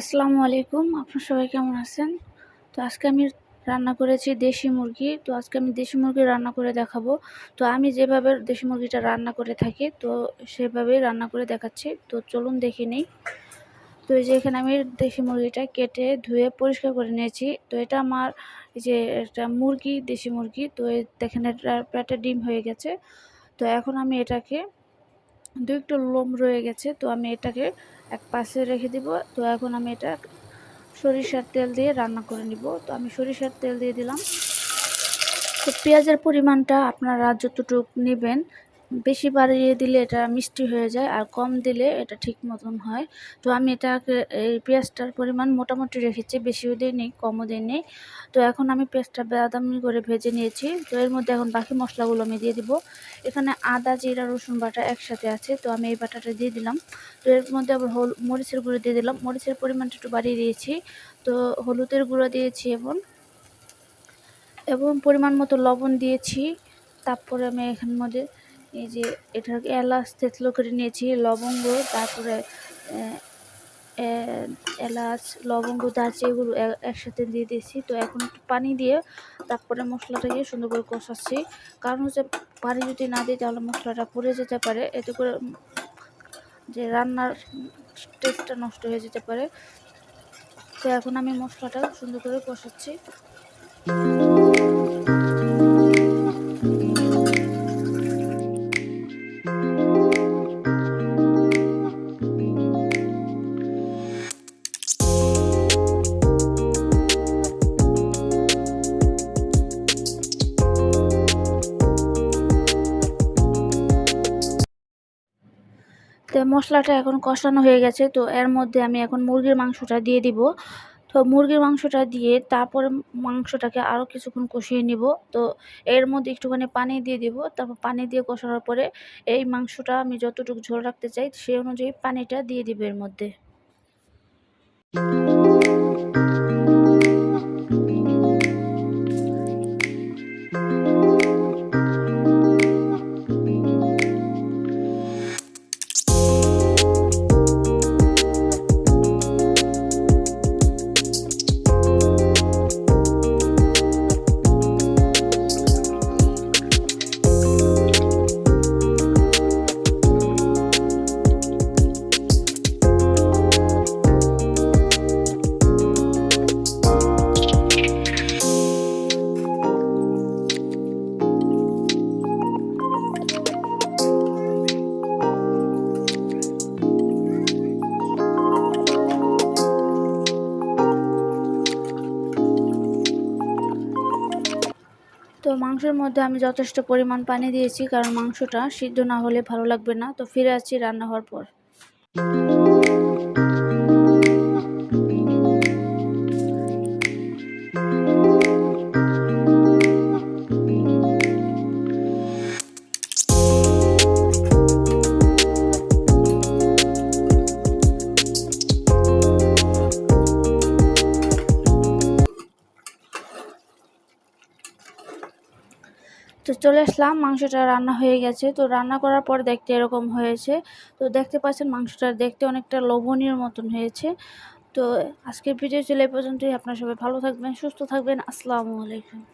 আসসালামু আলাইকুম, আপনার সবাই কেমন আছেন? তো আজকে আমি রান্না করেছি দেশি মুরগি। তো আজকে আমি দেশি মুরগি রান্না করে দেখাবো। তো আমি যেভাবে দেশি মুরগিটা রান্না করে থাকি, তো সেভাবেই রান্না করে দেখাচ্ছি। তো চলুন দেখে নিই। তো এই যে এখানে আমি দেশি মুরগিটা কেটে ধুয়ে পরিষ্কার করে নিয়েছি। তো এটা আমার এই যে এটা মুরগি, দেশি মুরগি। তো দেখেন এটা পেটে ডিম হয়ে গেছে। তো এখন আমি এটাকে দু একটু লোম রয়ে গেছে, তো আমি এটাকে এক পাশে রেখে দিব। তো এখন আমি এটা সরিষার তেল দিয়ে রান্না করে নিব। তো আমি সরিষার তেল দিয়ে দিলাম। তো পেঁয়াজের পরিমাণটা আপনারা যতটুকু নেবেন বেশি বাড়িয়ে দিলে এটা মিষ্টি হয়ে যায় আর কম দিলে এটা ঠিক মতন হয়। তো আমি এটাকে, এই পেঁয়াজটার পরিমাণ মোটামুটি রেখেছি, বেশিও দিইনি, কমও দিইনি। তো এখন আমি পেঁয়াজটা বাদামি করে ভেজে নিয়েছি। তো এর মধ্যে এখন বাকি মশলাগুলো আমি দিয়ে দিব। এখানে আদা, জিরা, রসুন বাটা একসাথে আছে, তো আমি এই বাটাটা দিয়ে দিলাম। তো এর মধ্যে আবার হল, মরিচের গুঁড়ো দিয়ে দিলাম। মরিচের পরিমাণটা একটু বাড়িয়ে দিয়েছি। তো হলুদের গুঁড়ো দিয়েছি এবং এবং পরিমাণ মতো লবণ দিয়েছি। তারপরে আমি এখান মধ্যে এই যে এটাকে এলাচ তেতলো করে নিয়েছি, লবঙ্গ, তারপরে এলাচ, লবঙ্গ দারচি এগুলো একসাথে দিয়ে দিয়েছি। তো এখন একটু পানি দিয়ে তারপরে মশলাটাকে সুন্দর করে কষাচ্ছি। কারণ হচ্ছে পানি যদি না দিই তাহলে মশলাটা পড়ে যেতে পারে। এতে করে যে রান্নার টেস্টটা নষ্ট হয়ে যেতে পারে। তো এখন আমি মশলাটা সুন্দর করে কষাচ্ছি। তো মশলাটা এখন কষানো হয়ে গেছে, তো এর মধ্যে আমি এখন মুরগির মাংসটা দিয়ে দিব। তো মুরগির মাংসটা দিয়ে তারপরে মাংসটাকে আরও কিছুক্ষণ কষিয়ে নিব। তো এর মধ্যে একটুখানি পানি দিয়ে দিব, তারপর পানি দিয়ে কষানোর পরে এই মাংসটা আমি যতটুকু ঝোল রাখতে চাই সেই অনুযায়ী পানিটা দিয়ে দিব এর মধ্যে। মাংসের মধ্যে আমি যথেষ্ট পরিমাণ পানি দিয়েছি, কারণ মাংসটা সিদ্ধ না হলে ভালো লাগবে না। তো ফিরে আসছি রান্না হওয়ার পর। তো চলে আসলাম, মাংসটা রান্না হয়ে গেছে। তো রান্না করার পর দেখতে এরকম হয়েছে। তো দেখতে পাচ্ছেন মাংসটা দেখতে অনেকটা লোভনীয় মতন হয়েছে। তো আজকের ভিডিও চলে পর্যন্তই। আপনার সবাই ভালো থাকবেন, সুস্থ থাকবেন। আসসালামু আলাইকুম।